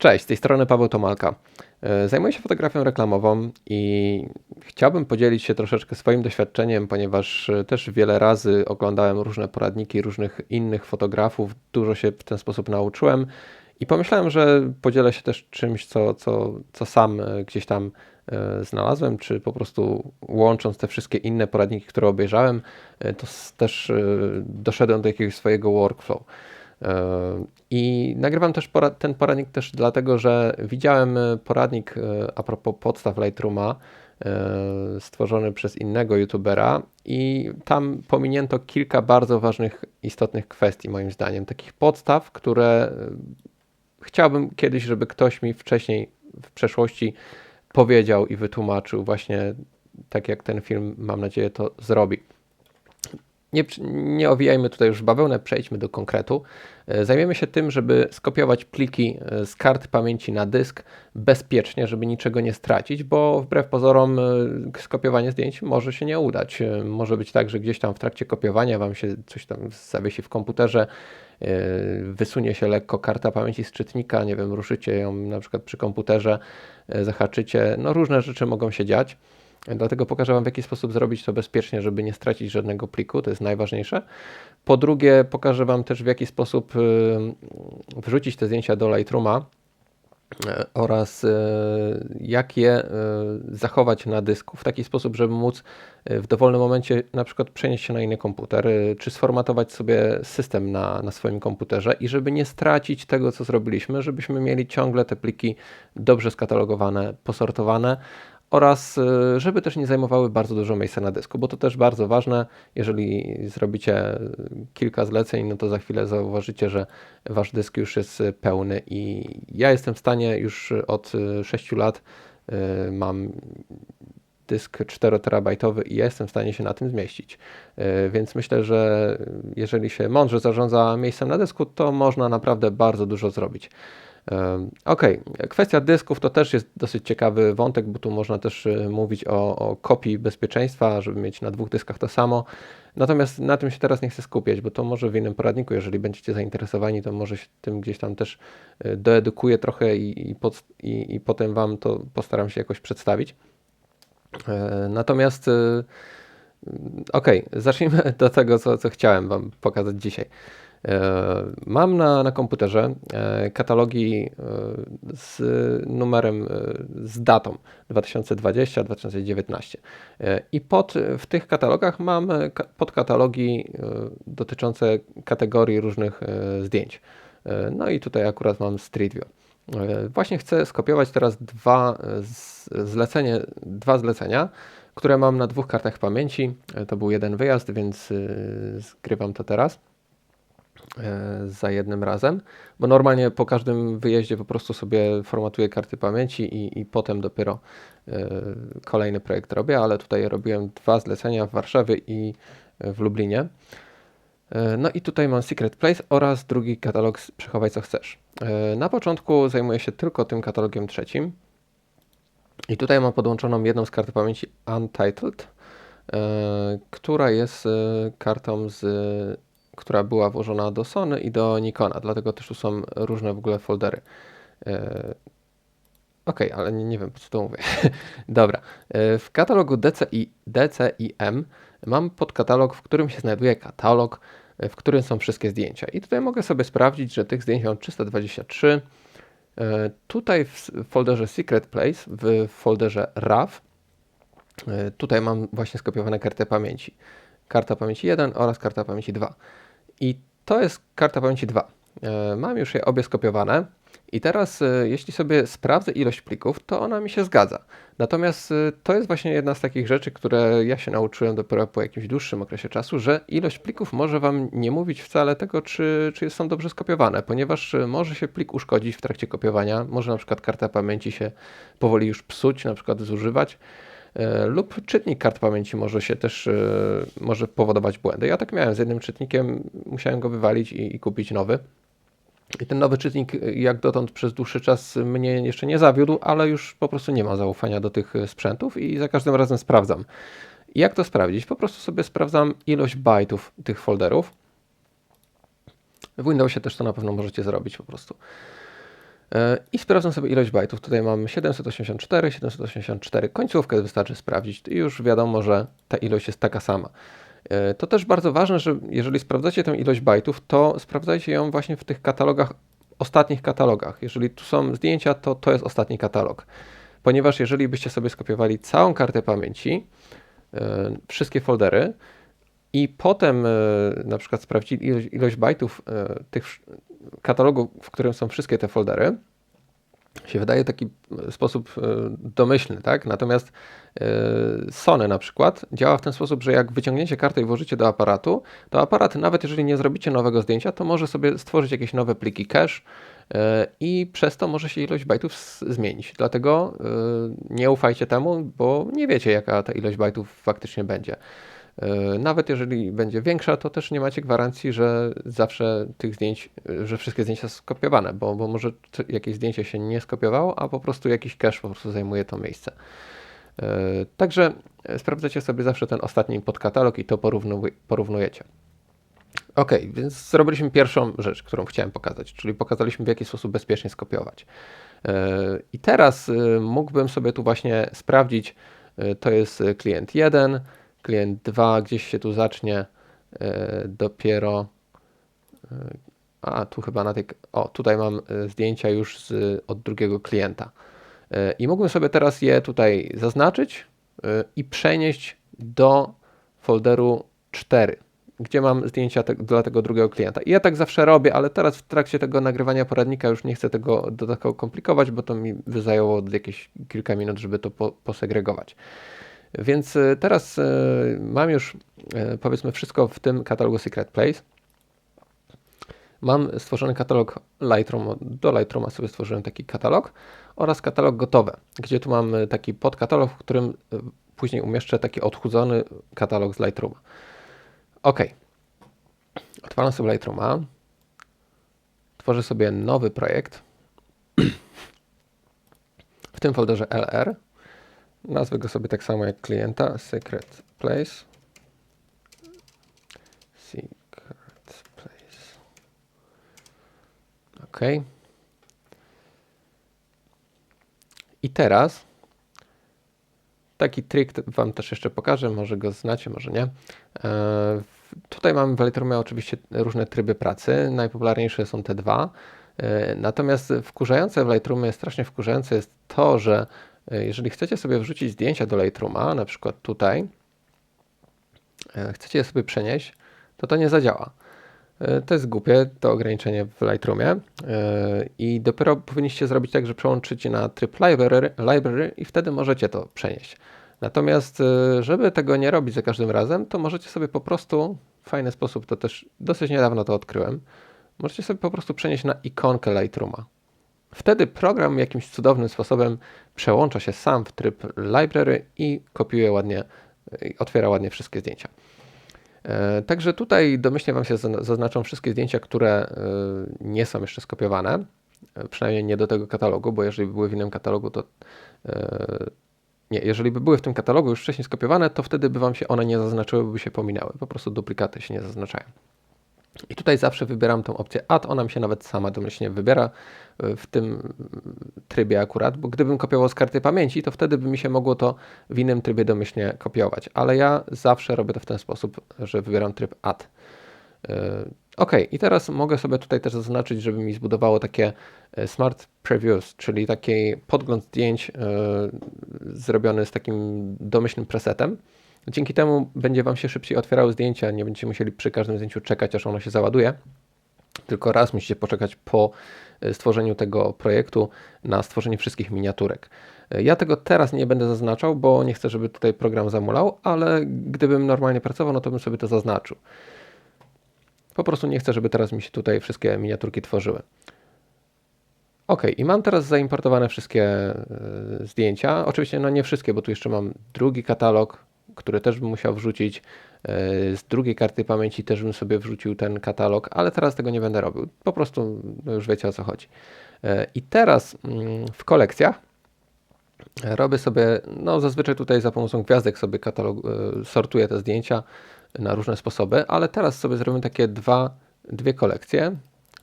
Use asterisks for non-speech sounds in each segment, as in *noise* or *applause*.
Cześć, z tej strony Paweł Tomalka. E, Zajmuję się fotografią reklamową i chciałbym podzielić się troszeczkę swoim doświadczeniem, ponieważ e, też wiele razy oglądałem różne poradniki różnych innych fotografów, dużo się w ten sposób nauczyłem i pomyślałem, że podzielę się też czymś, co, co, co sam e, gdzieś tam znalazłem, czy po prostu łącząc te wszystkie inne poradniki, które obejrzałem, to też doszedłem do jakiegoś swojego workflow. I nagrywam też ten poradnik też dlatego, że widziałem e, poradnik e, a propos podstaw Lightrooma e, stworzony przez innego youtubera i tam pominięto kilka bardzo ważnych, istotnych kwestii moim zdaniem, takich podstaw, które chciałbym kiedyś, żeby ktoś mi wcześniej w przeszłości powiedział i wytłumaczył właśnie tak jak ten film, mam nadzieję, to zrobi. Nie, nie owijajmy tutaj już bawełnę, przejdźmy do konkretu. E, Zajmiemy się tym, żeby skopiować pliki e, z kart pamięci na dysk bezpiecznie, żeby niczego nie stracić, bo wbrew pozorom e, skopiowanie zdjęć może się nie udać. Może być tak, że gdzieś tam w trakcie kopiowania Wam się coś tam zawiesi w komputerze, wysunie się lekko karta pamięci z czytnika, nie wiem, ruszycie ją na przykład przy komputerze, zahaczycie, no różne rzeczy mogą się dziać. Dlatego pokażę Wam, w jaki sposób zrobić to bezpiecznie, żeby nie stracić żadnego pliku, to jest najważniejsze. Po drugie, pokażę Wam też, w jaki sposób y, wrzucić te zdjęcia do Lightrooma e, oraz e, jak je e, zachować na dysku w taki sposób, żeby móc w dowolnym momencie na przykład przenieść się na inny komputer, czy sformatować sobie system na, na swoim komputerze i żeby nie stracić tego, co zrobiliśmy, żebyśmy mieli ciągle te pliki dobrze skatalogowane, posortowane oraz e, żeby też nie zajmowały bardzo dużo miejsca na dysku, bo to też bardzo ważne. Jeżeli zrobicie e, kilka zleceń, no to za chwilę zauważycie, że wasz dysk już jest e, pełny i ja jestem w stanie już od 6 lat mam dysk 4 terabajtowy i ja jestem w stanie się na tym zmieścić. Więc myślę, że jeżeli się mądrze zarządza miejscem na dysku, to można naprawdę bardzo dużo zrobić. Okej, kwestia dysków to też jest dosyć ciekawy wątek, bo tu można też e, mówić o, o kopii bezpieczeństwa, żeby mieć na dwóch dyskach to samo. Natomiast na tym się teraz nie chcę skupiać, bo to może w innym poradniku, jeżeli będziecie zainteresowani, to może się tym gdzieś tam też e, doedukuję trochę i, i, pod, i, i potem Wam to postaram się jakoś przedstawić. E, Natomiast Okej, zacznijmy *laughs* do tego, co, co chciałem Wam pokazać dzisiaj. E, Mam na, na komputerze e, katalogi e, z numerem, z datą 2020-2019. E, I pod, w tych katalogach mam ka- podkatalogi dotyczące kategorii różnych zdjęć. No i tutaj akurat mam Street View. Właśnie chcę skopiować teraz dwa zlecenie, dwa zlecenia, które mam na dwóch kartach pamięci. To był jeden wyjazd, więc zgrywam to teraz za jednym razem, bo normalnie po każdym wyjeździe po prostu sobie formatuję karty pamięci i, i potem dopiero e, kolejny projekt robię, ale tutaj robiłem dwa zlecenia w Warszawie i w Lublinie. E, No i tutaj mam Secret Place oraz drugi katalog Przechowaj co chcesz. E, Na początku zajmuję się tylko tym katalogiem trzecim. I tutaj mam podłączoną jedną z kart pamięci Untitled, e, która jest e, kartą, z, która była włożona do Sony i do Nikona, dlatego też tu są różne w ogóle foldery. E, Okej, ale nie, nie wiem po co to mówię. *laughs* Dobra. E, W katalogu DCI, DCIM mam podkatalog, w którym się znajduje katalog, e, w którym są wszystkie zdjęcia. I tutaj mogę sobie sprawdzić, że tych zdjęć mam 323. E, Tutaj w folderze Secret Place, w folderze RAW, tutaj mam właśnie skopiowane kartę pamięci. Karta pamięci 1 oraz karta pamięci 2. I to jest karta pamięci 2. E, Mam już je obie skopiowane. I teraz, e, jeśli sobie sprawdzę ilość plików, to ona mi się zgadza. Natomiast e, to jest właśnie jedna z takich rzeczy, które ja się nauczyłem dopiero po jakimś dłuższym okresie czasu, że ilość plików może Wam nie mówić wcale tego, czy, czy są dobrze skopiowane, ponieważ może się plik uszkodzić w trakcie kopiowania, może na przykład karta pamięci się powoli już psuć, na przykład zużywać. E, lub czytnik kart pamięci może się też e, może powodować błędy. Ja tak miałem z jednym czytnikiem, musiałem go wywalić i, i kupić nowy. I ten nowy czytnik, y, jak dotąd przez dłuższy czas mnie jeszcze nie zawiódł, ale już po prostu nie ma zaufania do tych sprzętów i za każdym razem sprawdzam. Jak to sprawdzić? Po prostu sobie sprawdzam ilość bajtów tych folderów. W Windowsie też to na pewno możecie zrobić po prostu. E, I sprawdzam sobie ilość bajtów. Tutaj mam 784, 784. Końcówkę wystarczy sprawdzić i już wiadomo, że ta ilość jest taka sama. E, to też bardzo ważne, że jeżeli sprawdzacie tę ilość bajtów, to sprawdzajcie ją właśnie w tych katalogach, ostatnich katalogach. Jeżeli tu są zdjęcia, to to jest ostatni katalog. Ponieważ jeżeli byście sobie skopiowali całą kartę pamięci, e, wszystkie foldery i potem na przykład sprawdzili ilość, ilość bajtów tych katalogu, w którym są wszystkie te foldery, się wydaje taki sposób e, domyślny, tak? Natomiast e, Sony na przykład działa w ten sposób, że jak wyciągniecie kartę i włożycie do aparatu, to aparat nawet jeżeli nie zrobicie nowego zdjęcia, to może sobie stworzyć jakieś nowe pliki cache e, i przez to może się ilość bajtów zmienić. Dlatego nie ufajcie temu, bo nie wiecie jaka ta ilość bajtów faktycznie będzie. E, nawet jeżeli będzie większa, to też nie macie gwarancji, że zawsze tych zdjęć, że wszystkie zdjęcia są skopiowane, bo, bo może jakieś zdjęcie się nie skopiowało, a po prostu jakiś cache po prostu zajmuje to miejsce. E, także sprawdzacie sobie zawsze ten ostatni podkatalog i to porównujecie. Ok, więc zrobiliśmy pierwszą rzecz, którą chciałem pokazać, czyli pokazaliśmy w jaki sposób bezpiecznie skopiować. E, I teraz mógłbym sobie tu właśnie sprawdzić, to jest klient 1, klient 2 gdzieś się tu zacznie e, dopiero. E, a tu chyba na tej. O, tutaj mam e, zdjęcia już z, od drugiego klienta. I mógłbym sobie teraz je tutaj zaznaczyć i przenieść do folderu 4, gdzie mam zdjęcia te, dla tego drugiego klienta. I ja tak zawsze robię, ale teraz w trakcie tego nagrywania poradnika już nie chcę tego dodatkowo komplikować, bo to mi zajęło jakieś kilka minut, żeby to po, posegregować. Więc e, teraz e, mam już e, powiedzmy wszystko w tym katalogu Secret Place. Mam stworzony katalog Lightroom, do Lightrooma sobie stworzyłem taki katalog oraz katalog gotowy, gdzie tu mam taki podkatalog, w którym później umieszczę taki odchudzony katalog z Lightrooma. Ok. Otwaram sobie Lightrooma. Tworzę sobie nowy projekt. *clears throat* W tym folderze LR Nazwę go sobie tak samo jak klienta, secret place. Secret place. OK. I teraz taki trik Wam też jeszcze pokażę, może go znacie, może nie. E, tutaj mamy w Lightroomie oczywiście różne tryby pracy, najpopularniejsze są te dwa. E, natomiast wkurzające w Lightroomie, strasznie wkurzające jest to, że jeżeli chcecie sobie wrzucić zdjęcia do Lightrooma, na przykład tutaj, e, chcecie je sobie przenieść, to to nie zadziała. E, to jest głupie, to ograniczenie w Lightroomie i dopiero powinniście zrobić tak, że przełączycie na tryb library, library i wtedy możecie to przenieść. Natomiast, żeby tego nie robić za każdym razem, to możecie sobie po prostu, w fajny sposób, to też dosyć niedawno to odkryłem, możecie sobie po prostu przenieść na ikonkę Lightrooma. Wtedy program jakimś cudownym sposobem przełącza się sam w tryb library i kopiuje ładnie, otwiera ładnie wszystkie zdjęcia. E, także tutaj domyślnie Wam się zaznaczą wszystkie zdjęcia, które e, nie są jeszcze skopiowane, e, przynajmniej nie do tego katalogu, bo jeżeli by były w innym katalogu, to nie, jeżeli by były w tym katalogu już wcześniej skopiowane, to wtedy by Wam się one nie zaznaczyły, by się pominęły. Po prostu duplikaty się nie zaznaczają. I tutaj zawsze wybieram tą opcję add, ona mi się nawet sama domyślnie wybiera e, w tym trybie akurat, bo gdybym kopiował z karty pamięci, to wtedy by mi się mogło to w innym trybie domyślnie kopiować, ale ja zawsze robię to w ten sposób, że wybieram tryb add. E, ok, i teraz mogę sobie tutaj też zaznaczyć, żeby mi zbudowało takie e, Smart Previews, czyli taki podgląd zdjęć zrobiony z takim domyślnym presetem. Dzięki temu będzie Wam się szybciej otwierały zdjęcia, nie będziecie musieli przy każdym zdjęciu czekać, aż ono się załaduje. Tylko raz musicie poczekać po e, stworzeniu tego projektu na stworzenie wszystkich miniaturek. E, ja tego teraz nie będę zaznaczał, bo nie chcę, żeby tutaj program zamulał, ale gdybym normalnie pracował, no to bym sobie to zaznaczył. Po prostu nie chcę, żeby teraz mi się tutaj wszystkie miniaturki tworzyły. Ok, i mam teraz zaimportowane wszystkie e, zdjęcia. Oczywiście no nie wszystkie, bo tu jeszcze mam drugi katalog, który też bym musiał wrzucić. E, z drugiej karty pamięci też bym sobie wrzucił ten katalog, ale teraz tego nie będę robił. Po prostu no już wiecie o co chodzi. E, I teraz mm, w kolekcjach robię sobie, no zazwyczaj tutaj za pomocą gwiazdek sobie katalog, e, sortuję te zdjęcia na różne sposoby, ale teraz sobie zrobimy takie dwa, dwie kolekcje.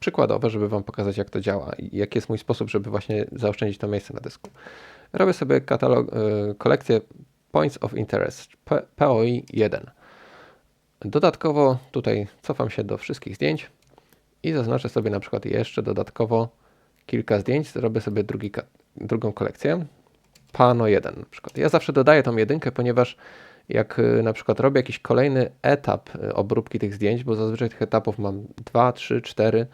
przykładowe, żeby Wam pokazać, jak to działa i jaki jest mój sposób, żeby właśnie zaoszczędzić to miejsce na dysku. Robię sobie katalog, kolekcję Points of Interest, POI 1. Dodatkowo tutaj cofam się do wszystkich zdjęć i zaznaczę sobie na przykład jeszcze dodatkowo kilka zdjęć, zrobię sobie drugi, drugą kolekcję, Pano 1 na przykład. Ja zawsze dodaję tą jedynkę, ponieważ jak y, na przykład robię jakiś kolejny etap y, obróbki tych zdjęć, bo zazwyczaj tych etapów mam 2, 3, 4,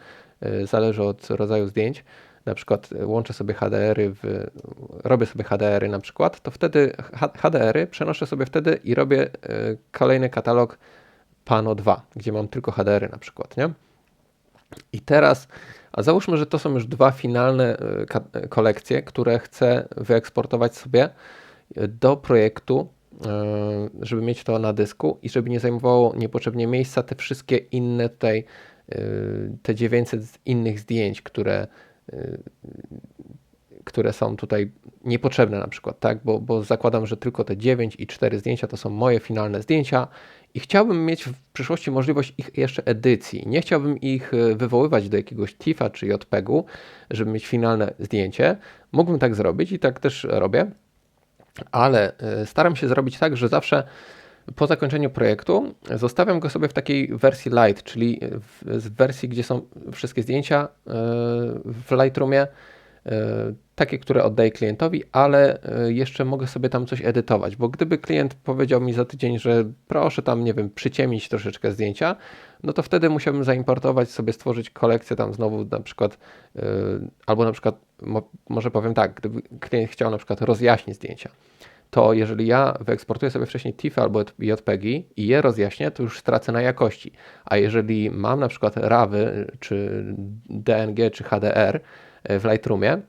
zależy od rodzaju zdjęć, na przykład łączę sobie HDR-y, w, robię sobie HDR-y na przykład, to wtedy HDR-y przenoszę sobie wtedy i robię y, kolejny katalog Pano 2, gdzie mam tylko HDR-y na przykład, nie? I teraz, a załóżmy, że to są już dwa finalne kolekcje, które chcę wyeksportować sobie do projektu E, żeby mieć to na dysku i żeby nie zajmowało niepotrzebnie miejsca te wszystkie inne tutaj, e, te 900 innych zdjęć, które, e, które są tutaj niepotrzebne na przykład, tak? Bo, bo zakładam, że tylko te 9 i 4 zdjęcia to są moje finalne zdjęcia i chciałbym mieć w przyszłości możliwość ich jeszcze edycji. Nie chciałbym ich wywoływać do jakiegoś TIFA czy JPEG-u, żeby mieć finalne zdjęcie. Mógłbym tak zrobić i tak też robię ale e, staram się zrobić tak, że zawsze po zakończeniu projektu zostawiam go sobie w takiej wersji light, czyli w wersji, gdzie są wszystkie zdjęcia e, w Lightroomie, e, takie, które oddaję klientowi, ale jeszcze mogę sobie tam coś edytować, bo gdyby klient powiedział mi za tydzień, że proszę tam, nie wiem, przyciemnić troszeczkę zdjęcia, no to wtedy musiałbym zaimportować sobie, stworzyć kolekcję tam znowu na przykład, albo na przykład, może powiem tak, gdyby klient chciał na przykład rozjaśnić zdjęcia, to jeżeli ja wyeksportuję sobie wcześniej TIFF albo JPEGi i je rozjaśnię, to już stracę na jakości. A jeżeli mam na przykład RAWy, czy DNG, czy HDR e, w Lightroomie,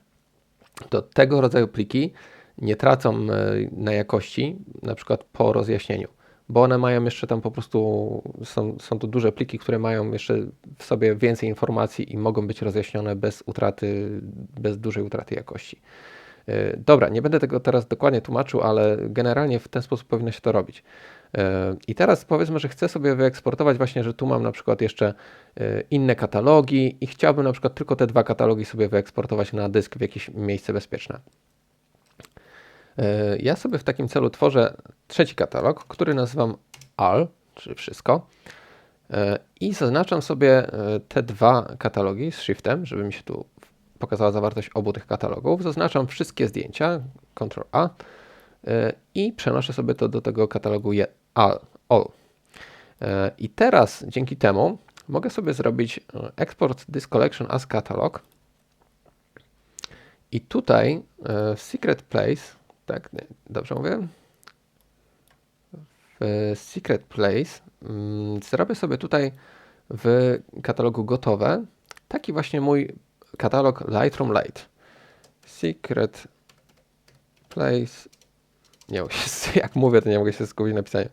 to tego rodzaju pliki nie tracą e, na jakości, na przykład po rozjaśnieniu, bo one mają jeszcze tam po prostu, są, są to duże pliki, które mają jeszcze w sobie więcej informacji i mogą być rozjaśnione bez utraty, bez dużej utraty jakości. E, dobra, nie będę tego teraz dokładnie tłumaczył, ale generalnie w ten sposób powinno się to robić. E, I teraz powiedzmy, że chcę sobie wyeksportować właśnie, że tu mam na przykład jeszcze e, inne katalogi i chciałbym na przykład tylko te dwa katalogi sobie wyeksportować na dysk w jakieś miejsce bezpieczne. Ja sobie w takim celu tworzę trzeci katalog, który nazywam all, czyli wszystko. I zaznaczam sobie te dwa katalogi z shiftem, żeby mi się tu pokazała zawartość obu tych katalogów. Zaznaczam wszystkie zdjęcia, Ctrl A y, i przenoszę sobie to do tego katalogu all. Y, I teraz dzięki temu mogę sobie zrobić y, export this collection as catalog i tutaj w secret place, tak, dobrze mówię? W secret place mm, zrobię sobie tutaj w katalogu gotowe taki właśnie mój katalog Lightroom Light. Secret Place. Nie *laughs* jak mówię, to nie mogę się skupić na pisaniu.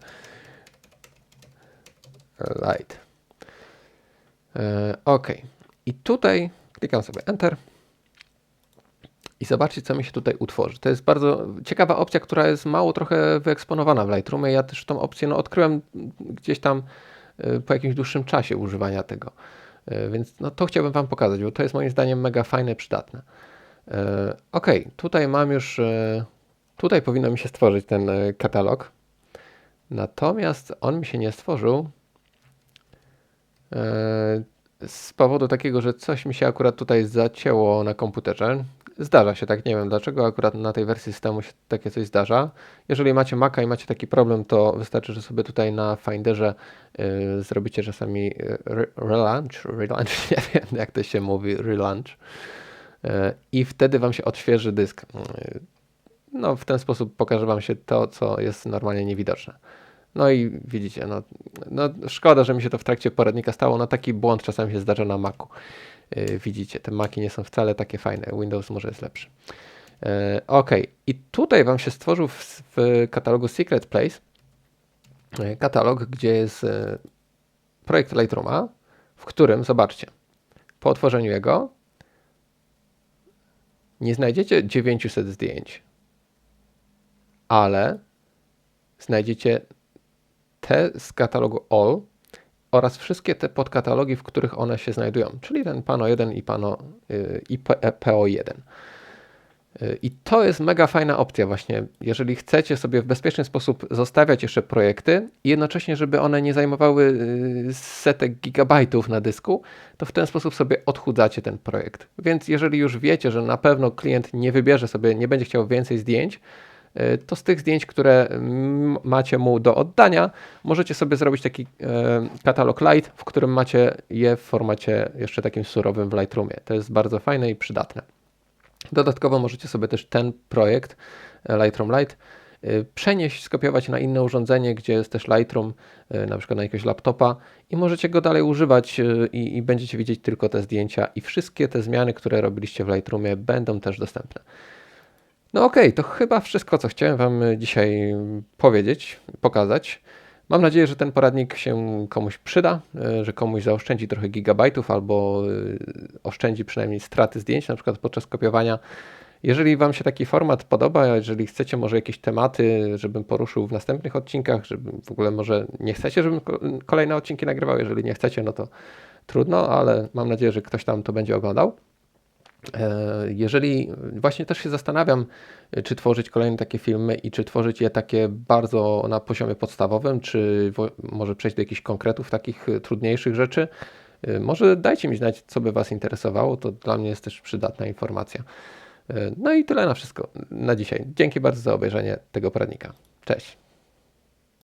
Light. E, ok. I tutaj klikam sobie Enter. I zobaczcie, co mi się tutaj utworzy. To jest bardzo ciekawa opcja, która jest mało trochę wyeksponowana w Lightroomie. Ja też tą opcję no, odkryłem gdzieś tam e, po jakimś dłuższym czasie używania tego. E, więc no, to chciałbym Wam pokazać, bo to jest moim zdaniem mega fajne, przydatne. E, ok, tutaj mam już, e, tutaj powinno mi się stworzyć ten katalog. Natomiast on mi się nie stworzył z powodu takiego, że coś mi się akurat tutaj zacięło na komputerze. Zdarza się tak, nie wiem dlaczego akurat na tej wersji systemu się takie coś zdarza. Jeżeli macie Maca i macie taki problem, to wystarczy, że sobie tutaj na Finderze y, zrobicie czasami y, relaunch, relaunch, *laughs* nie wiem jak to się mówi, relaunch y, i wtedy Wam się odświeży dysk. Y, no w ten sposób pokaże Wam się to, co jest normalnie niewidoczne. No i widzicie, no, no szkoda, że mi się to w trakcie poradnika stało, no taki błąd czasami się zdarza na Macu. Y, widzicie, te maki nie są wcale takie fajne. Windows może jest lepszy. Y, ok, i tutaj Wam się stworzył w, w katalogu Secret Place y, katalog, gdzie jest projekt Lightrooma, w którym, zobaczcie, po otworzeniu jego nie znajdziecie 900 zdjęć, ale znajdziecie te z katalogu All oraz wszystkie te podkatalogi, w których one się znajdują, czyli ten Pano 1 i Pano y, i P- PO1. Y, I to jest mega fajna opcja właśnie, jeżeli chcecie sobie w bezpieczny sposób zostawiać jeszcze projekty i jednocześnie, żeby one nie zajmowały y, setek gigabajtów na dysku, to w ten sposób sobie odchudzacie ten projekt. Więc jeżeli już wiecie, że na pewno klient nie wybierze sobie, nie będzie chciał więcej zdjęć, to z tych zdjęć, które macie mu do oddania, możecie sobie zrobić taki e, katalog Light, w którym macie je w formacie jeszcze takim surowym w Lightroomie. To jest bardzo fajne i przydatne. Dodatkowo możecie sobie też ten projekt e, Lightroom Light y, przenieść, skopiować na inne urządzenie, gdzie jest też Lightroom, na przykład na jakiegoś laptopa i możecie go dalej używać i, i będziecie widzieć tylko te zdjęcia i wszystkie te zmiany, które robiliście w Lightroomie będą też dostępne. No okej, to chyba wszystko, co chciałem Wam dzisiaj powiedzieć, pokazać. Mam nadzieję, że ten poradnik się komuś przyda, e, że komuś zaoszczędzi trochę gigabajtów albo e, oszczędzi przynajmniej straty zdjęć, na przykład podczas kopiowania. Jeżeli Wam się taki format podoba, jeżeli chcecie może jakieś tematy, żebym poruszył w następnych odcinkach, żebym w ogóle może nie chcecie, żebym ko- kolejne odcinki nagrywał, jeżeli nie chcecie, no to trudno, ale mam nadzieję, że ktoś tam to będzie oglądał. E, Jeżeli właśnie też się zastanawiam, czy tworzyć kolejne takie filmy i czy tworzyć je takie bardzo na poziomie podstawowym, czy może przejść do jakichś konkretów takich e, trudniejszych rzeczy, e, może dajcie mi znać, co by Was interesowało, to dla mnie jest też przydatna informacja. No i tyle na wszystko na dzisiaj. Dzięki bardzo za obejrzenie tego poradnika. Cześć.